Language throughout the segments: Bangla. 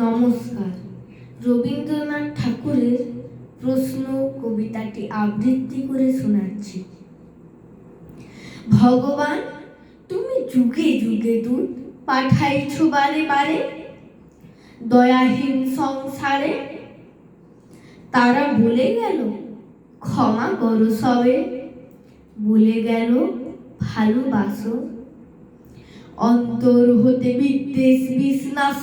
নমস্কার। রবীন্দ্রনাথ ঠাকুরের প্রশ্ন কবিতাটি আবৃত্তি করে শোনাচ্ছি। ভগবান, তুমি যুগে যুগে দূত পাঠাইছ বারে বারে। দয়াহীন সংসারে তারা বলে গেল, ক্ষমা করো সবে। বলে গেল, ভালোবাসো। অন্তর হতে বিদ্বেষ বিষ্ণাস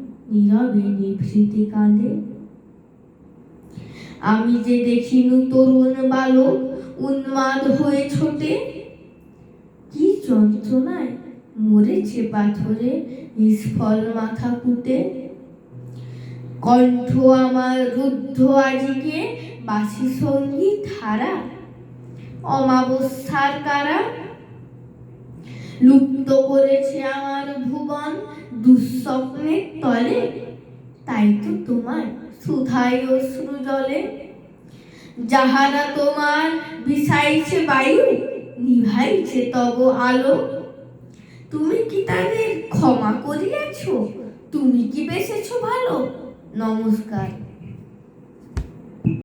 নীরবে নিভৃতি কাঁদে আমি যে দেখিনু তরুণ বালক উন্মাদ হয়ে ছোটে, কি যন্ত্রণায় মরেছে পাথরে নিষ্ফল মাথা কুটে। কণ্ঠ আমার রুদ্ধ আজিকে বাসি সঙ্গী হারা অমাবস্যার কারা। লুপ্ত করেছে আমার ভুবন দুঃস্বপ্নের তলে, তাই তো তোমার সুধাই অশ্রু জলে যাহারা তোমার বিষাইছে বায়ু, নিভাইছে তব আলো। তুমি কি তাদের ক্ষমা করিয়াছ? তুমি কি বেসেছ ভালো? নমস্কার।